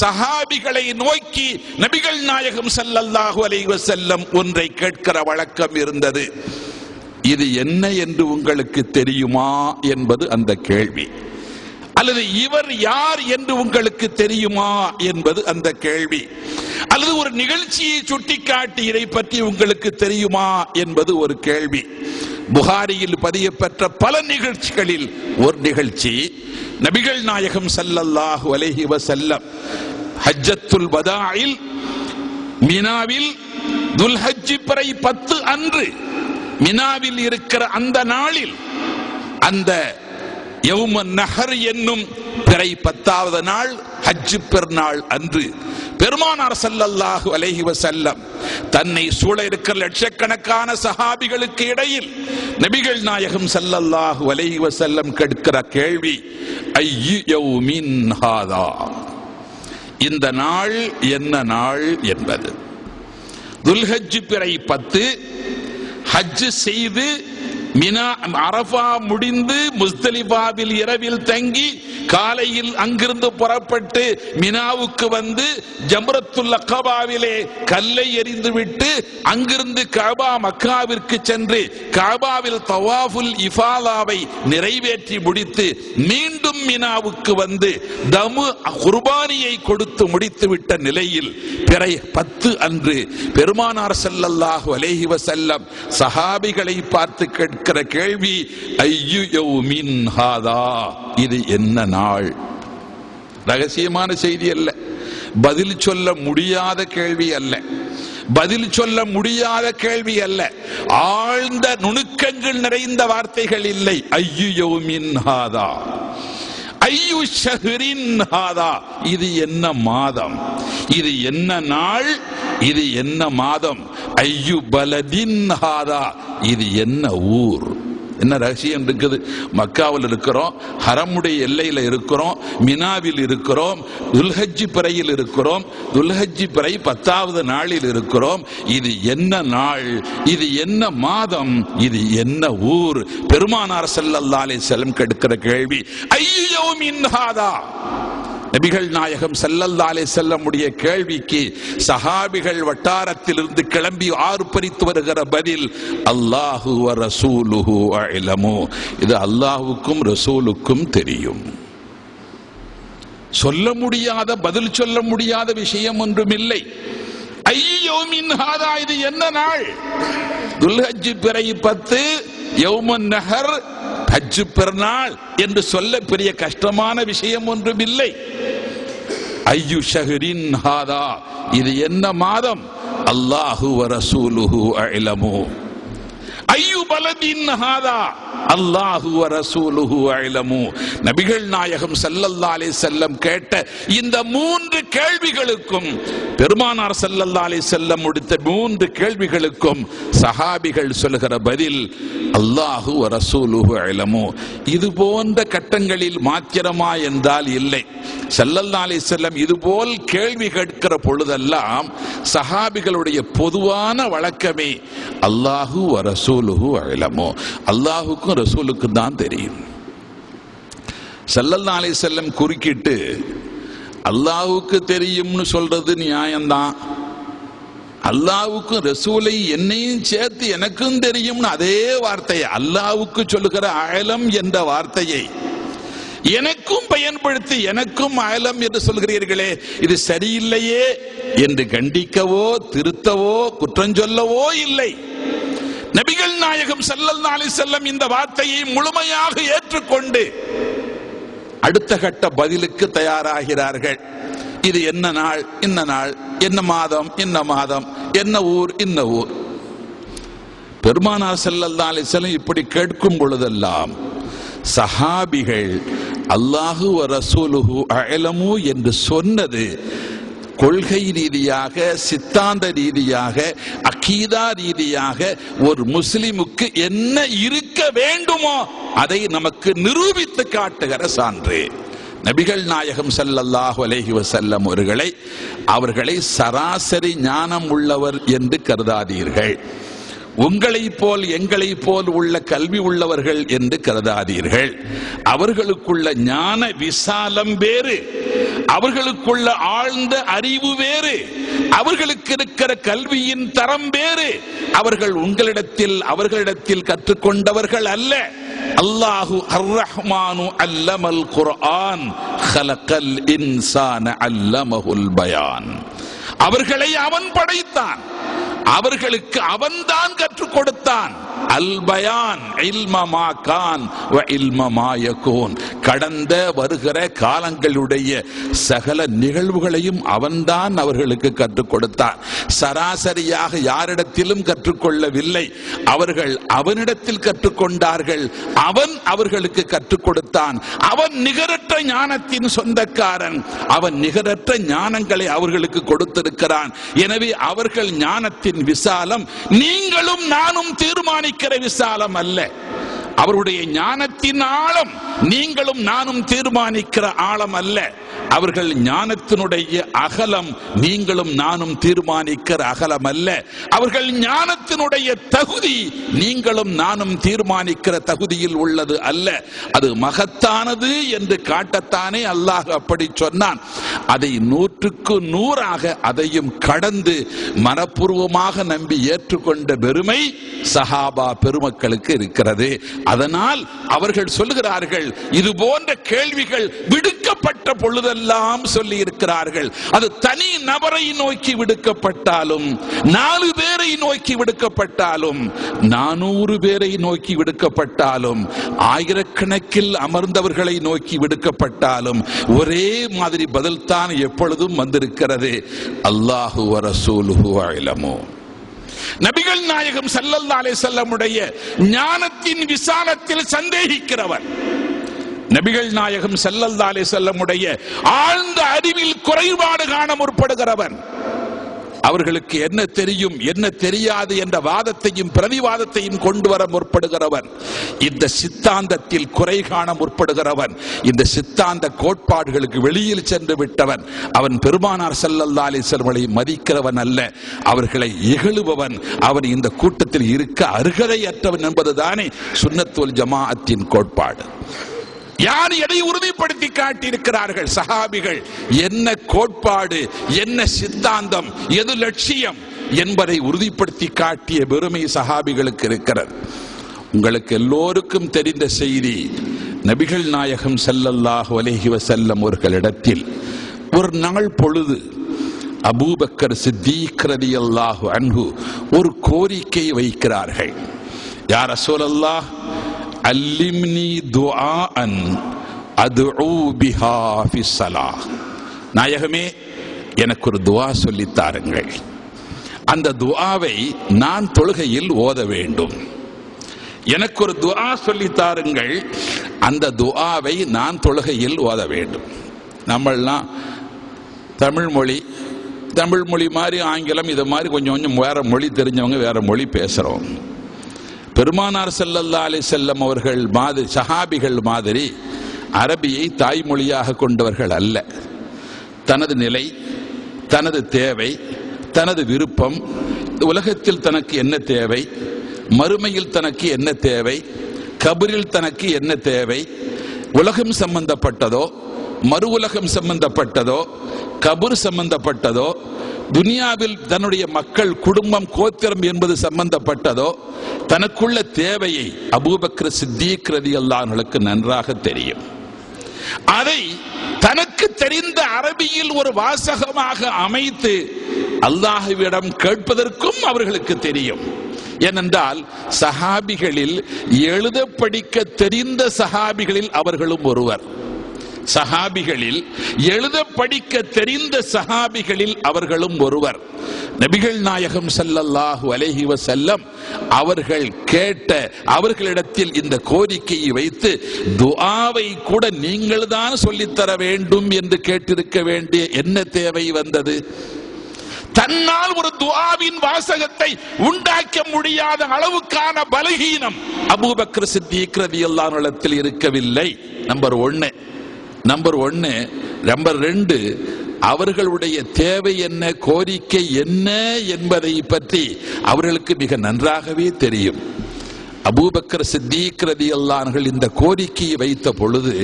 சஹாபிகளை நோக்கி நபிகள் நாயகம் ஸல்லல்லாஹு அலைவ செல்லம் ஒன்றை கேட்கிற வழக்கம் இருந்தது. இது என்ன என்று உங்களுக்கு தெரியுமா என்பது அந்த கேள்வி. அல்லது இவர் யார் என்று உங்களுக்கு தெரியுமா என்பது அந்த கேள்வி. அல்லது ஒரு நிகழ்ச்சியை சுட்டிக்காட்டி இதை பற்றி உங்களுக்கு தெரியுமா என்பது ஒரு கேள்வி. புகாரியில் பதியப்பெற்ற பல நிகழ்ச்சிகளில் ஒரு நிகழ்ச்சி நபிகள் நாயகம் ஸல்லல்லாஹு அலஹி வசல்லம் ஹஜ்ஜத்துல் வதாயில் மினாவில் துல்ஹஜ்ஜி பிறை பத்து அன்று மினாவில் இருக்கிற அந்த நாளில் அந்த யவும நகர் என்னும் பிறை பத்தாவது நாள் ஹஜ்ஜு பெருநாள் அன்று பெருமானார் ஸல்லல்லாஹு அலைஹி வசல்லம் தன்னை சூழ இருக்கிற லட்சக்கணக்கான சஹாபிகளுக்கு இடையில் நபிகள் நாயகம் செல்லல்லாஹு அலைஹி வசல்லம் கேட்கிற கேள்வி ஹாதா? இந்த நாள் என்ன நாள் என்பது. துல்ஹஜ் பிறை பத்து ஹஜ்ஜு செய்து மினா அரபா முடிந்து முஸ்தலிபாவில் இரவில் தங்கி காலையில் அங்கிருந்து புறப்பட்டு மினாவுக்கு வந்து ஜம்ரத்துல் அக்கபாவிலே கல்லை எறிந்துவிட்டு அங்கிருந்து கபா மக்காவிற்கு சென்று கபாவில் தவாஃபுல் இஃபாலாவை நிறைவேற்றி முடித்து மீண்டும் மினாவுக்கு வந்து தமு குர்பானியை கொடுத்து முடித்து விட்ட நிலையில் பிறை பத்து அன்று பெருமானார் செல்லல்லாஹு அலேஹி வசல்லம் சஹாபிகளை பார்த்து கேட்கிற கேள்வி ஹாதா? இது என்ன நாள்? ரகசியமான செய்தி அல்ல. பதில் சொல்ல முடியாத கேள்வி அல்ல. பதில் சொல்ல முடியாத கேள்வி அல்ல. ஆழ்ந்த நுணுக்கங்கள் நிறைந்த வார்த்தைகள் இல்லை. ஐயு யௌமின் ஹாதா? ஐயு ஷஹரின் ஹாதா? இது என்ன மாதம்? இது என்ன நாள்? இது என்ன மாதம்? ஐயு பலதின் ஹாதா. இது என்ன ஊர்? என்ன ரகசியம் இருக்குது? மக்காவில் இருக்கிறோம் ஹரமுடைய எல்லையில் இருக்கிறோம் மினாவில் இருக்கிறோம் துல்ஹஜ்ஜி பிறையில் இருக்கிறோம் துல்ஹஜ்ஜி பிறை பத்தாவது நாளில் இருக்கிறோம். இது என்ன நாள்? இது என்ன மாதம்? இது என்ன ஊர்? பெருமானார் ஸல்லல்லாஹு செலம் கெடுக்கிற கேள்வி. ஐயோ மின்ஹாதா நபிகள் நாயகம் செல்லல்லா அலே செல்லமுடைய கேள்விக்கு சஹாபிகள் வட்டாரத்திலிருந்து கிளம்பி ஆர்ப்பரித்து வருகிற பதில் அல்லாஹு வ ரசூலுஹு அலமு இது அல்லாஹுக்கும் ரசூலுக்கும் தெரியும். சொல்ல முடியாத பதில் சொல்ல முடியாத விஷயம் ஒன்றுமில்லை ஐயோ மின்ஹாதா இது என்ன நாள்? துல்ஹஜ் பிறை பத்து யௌமன் நகர் ஹஜ்ஜு பெருநாள் என்று சொல்ல பெரிய கஷ்டமான விஷயம் ஒன்றும் இல்லை ஐயு ஷஹரின் ஹாதா. இது என்ன மாதம்? அல்லாஹு வரசூலுஹு ரசூலுஹு ஐயு பலதின் ஹாதா அல்லாஹு ரசூலுஹு நபிகள் நாயகம் ஸல்லல்லாஹு அலி செல்லம் கேட்ட இந்த மூன்று கேள்விகளுக்கும் பெருமானார் ஸல்லல்லாஹு அலி செல்லம் முடித்த மூன்று கேள்விகளுக்கும் சஹாபிகள் சொல்கிற பதில் அல்லாஹு ரசூலுஹு அலமு இது போன்ற கட்டங்களில் மாத்திரமா என்றால் இல்லை ஸல்லல்லாஹு அலி செல்லம் இதுபோல் கேள்வி கேட்கிற பொழுதெல்லாம் சஹாபிகளுடைய பொதுவான வழக்கமே அல்லாஹு வ ரசூலுஹு அல்லாஹுக்கும் ரசூலுக்கும் தான் தெரியும். ஸல்லல்லாஹு அலி செல்லம் குறுக்கிட்டு அல்லாஹுக்கு தெரியும்னு சொல்றது நியாயம்தான். அல்லாவுக்கும் ரசூலை என்னையும் சேர்த்து எனக்கும் தெரியும்னு அதே வார்த்தையை அல்லாவுக்கு சொல்லுகிற அயலம் என்ற வார்த்தையை எனக்கும் பயன்படுத்தி எனக்கும் அயலம் என்று சொல்கிறீர்களே இது சரியில்லையே என்று கண்டிக்கவோ திருத்தவோ குற்றஞ்சொல்லவோ இல்லை. நபிகள் நாயகம் செல்லல் நாளை செல்லம் இந்த வார்த்தையை முழுமையாக ஏற்றுக்கொண்டு அடுத்த கட்ட பதிலுக்கு தயாராகிறார்கள். இது என்ன நாள் என்ன நாள் என்ன மாதம் என்ன மாதம் என்ன ஊர் என்ன ஊர்? பெருமானார் செல்லல் நாளை செல்லம் இப்படி கேட்கும் பொழுதெல்லாம் சஹாபிகள் அல்லாஹு ரசூலுஹு அயலமு என்று சொன்னது. கொள்கை ரீதியாக சித்தாந்த ரீதியாக அகீதா ரீதியாக ஒரு முஸ்லிமுக்கு என்ன இருக்க வேண்டுமோ அதை நமக்கு நிரூபித்து காட்டுகிற சான்று. நபிகள் நாயகம் சல்லல்லாஹு அலைஹி வசல்லம் அவர்களை அவர்களை சராசரி ஞானம் உள்ளவர் என்று கருதாதீர்கள். உங்களைப் போல் எங்களைப் போல் உள்ள கல்வி உள்ளவர்கள் என்று கருதாதீர்கள். அவர்களுக்குள்ள ஞான விசாலம் வேறு. அவர்களுக்குள்ள ஆழ்ந்த அறிவு வேறு. அவர்களுக்கு இருக்கிற கல்வியின் தரம் வேறு. அவர்கள் உங்களிடத்தில் அவர்களிடத்தில் கற்றுக்கொண்டவர்கள் அல்ல. அல்லாஹு அர் ரஹ்மானு அல்லமல் குர்ஆன் ஹலகல் இன்சான அல்லமஹுல் பயான். அவர்களை அவன் படைத்தான். அவர்களுக்கு அவன்தான் கற்றுக் கொடுத்தான். அல்பயான் இல்மமா கான் கடந்த வருகிற காலங்களுடைய சகல நிகழ்வுகளையும் அவன்தான் அவர்களுக்கு கற்றுக் கொடுத்தான். சராசரியாக யாரிடத்திலும் கற்றுக்கொள்ளவில்லை. அவர்கள் அவனிடத்தில் கற்றுக்கொண்டார்கள். அவன் அவர்களுக்கு கற்றுக் கொடுத்தான். அவன் நிகரற்ற ஞானத்தின் சொந்தக்காரன். அவன் நிகரற்ற ஞானங்களை அவர்களுக்கு கொடுத்திருக்கிறான். எனவே அவர்கள் ஞானத்தின் விசாலம். நீங்களும் நானும் தீர்மானிக்கிற விசாலம் அல்ல. அவருடைய ஞானத்தின் ஆழம் நீங்களும் நானும் தீர்மானிக்கிற ஆழம் அல்ல. அவர்கள் ஞானத்தினுடைய அகலம் நீங்களும் நானும் தீர்மானிக்கிற அகலம் அல்ல அவர்கள் ஞானத்தினுடைய தகுதி நீங்களும் நானும் தீர்மானிக்கிற தகுதியில் உள்ளது அல்ல. அது மகத்தானது என்று காட்டத்தானே அல்லாஹ் அப்படி சொன்னான். அதை நூற்றுக்கு நூறாக அதையும் கடந்து மனப்பூர்வமாக நம்பி ஏற்றுக்கொண்ட பெருமை சஹாபா பெருமக்களுக்கு இருக்கிறது. அதனால் அவர்கள் சொல்லுகிறார்கள் இது போன்ற கேள்விகள் விடுக்கப்பட்ட எல்லாம் சொல்லி இருக்கிறார்கள் அது தனி நபரை நோக்கி விடுக்கப்பட்டாலும் நாலு பேரை நோக்கி விடுக்கப்பட்டாலும் நானூறு பேரை நோக்கி விடுக்கப்பட்டாலும் ஆயிரக்கணக்கில் அமர்ந்தவர்களை நோக்கி விடுக்கப்பட்டாலும் ஒரே மாதிரி பதில் தான் எப்பொழுதும் வந்திருக்கிறது. அல்லாஹு ரசூலுஹு அலமோ நபிகள் நாயகம் சல்லல்லா அலைஹிஸ்ஸல்லமுடைய ஞானத்தின் விசாலத்தில் சந்தேகிக்கிறவர். நபிகள் நாயகம் சல்லல்லா செல்லமுடைய ஆழ்ந்த அறிவில் குறைபாடு காண முற்படுகிறவன். அவர்களுக்கு என்ன தெரியும் என்ன தெரியாது என்ற வாதத்தையும் பிரதிவாதத்தையும் கொண்டு வர முற்படுகிறவன். இந்த சித்தாந்தத்தில் குறை காண முற்படுகிறவன். இந்த சித்தாந்த கோட்பாடுகளுக்கு வெளியில் சென்று விட்டவன். அவன் பெருமானார் ஸல்லல்லாஹு அலைஹி மதிக்கிறவன் அல்ல. அவர்களை இகழுபவன். அவன் இந்த கூட்டத்தில் இருக்க அருகதையற்றவன் என்பதுதானே சுன்னத்துவல் ஜமாஅத்தின் கோட்பாடு. யார் எதை உறுதிப்படுத்தி காட்டியிருக்கிறார்கள்? சஹாபிகள் என்ன கோட்பாடு என்ன சித்தாந்தம் எது லட்சியம் என்பதை உறுதிப்படுத்தி காட்டிய பெருமை சஹாபிகளுக்கு இருக்கிறது. உங்களுக்கு எல்லோருக்கும் தெரிந்த செய்தி நபிகள் நாயகம் செல்லல்லாஹு அலைஹி செல்லம் அவர்களிடத்தில் ஒரு நாள் பொழுது அபூபக்கர் சித்தீக் ரலியல்லாஹு அன்ஹு ஒரு கோரிக்கை வைக்கிறார்கள். யார் ரசூலல்லாஹ் அல்லிம்னி துஆஅன் அது பிஹா ஃபி நாயகமே எனக்கு ஒரு துவா சொல்லித் தாருங்கள். அந்த துவாவை நான் தொழுகையில் ஓத வேண்டும். எனக்கு ஒரு துவா சொல்லி தாருங்கள் அந்த துவாவை நான் தொழுகையில் ஓத வேண்டும். நம்மளாம் தமிழ் மொழி தமிழ் மொழி மாதிரி ஆங்கிலம் இது மாதிரி கொஞ்சம் கொஞ்சம் வேற மொழி தெரிஞ்சவங்க வேற மொழி பேசுறோம். பெருமானார் செல்லல்லா அலி செல்லம் அவர்கள் மாதிரி சஹாபிகள் மாதிரி அரபியை தாய்மொழியாக கொண்டவர்கள் அல்ல. தனது நிலை தனது தேவை தனது விருப்பம் உலகத்தில் தனக்கு என்ன தேவை மறுமையில் தனக்கு என்ன தேவை கபரில் தனக்கு என்ன தேவை உலகம் சம்பந்தப்பட்டதோ மறு உலகம் சம்பந்தப்பட்டதோ கபர் சம்பந்தப்பட்டதோ துனியாவில் தன்னுடைய மக்கள் குடும்பம் கோத்திரம் என்பது சம்பந்தப்பட்டதோ தனக்குள்ள தேவையை அபூபக்ர சித்தீக் ரலியல்லாஹுவுக்கு நன்றாக தெரியும். அதை தனக்கு தெரிந்த அரபியில் ஒரு வாசகமாக அமைத்து அல்லாஹுவிடம் கேட்பதற்கும் அவர்களுக்கு தெரியும். ஏனென்றால் சஹாபிகளில் எழுத படிக்க தெரிந்த சஹாபிகளில் அவர்களும் ஒருவர். சஹாபிகளில் எழுத படிக்க தெரிந்த சஹாபிகளில் அவர்களும் ஒருவர். நபிகள் நாயகம் ஸல்லல்லாஹு அலஹி வசல்லம் அவர்கள் கேட்ட அவர்களிடத்தில் இந்த கோரிக்கையை வைத்து துஆவை கூட நீங்கள் தான் சொல்லித்தர வேண்டும் என்று கேட்டிருக்க வேண்டிய என்ன தேவை வந்தது? தன்னால் ஒரு துவாவின் வாசகத்தை உண்டாக்க முடியாத அளவுக்கான பலகீனம் அபூபக்கர் சித்திக் எல்லாம் இருக்கவில்லை. நம்பர் ஒன்னு. நம்பர் ஒன்னு நம்பர் ரெண்டு அவர்களுடைய தேவை என்ன கோரிக்கை என்ன என்பதை பற்றி அவர்களுக்கு மிக நன்றாகவே தெரியும். அபூபக்கர் சித்தீக் ரலியல்லாஹு அன்ஹு இந்த கோரிக்கையை வைத்த பொழுது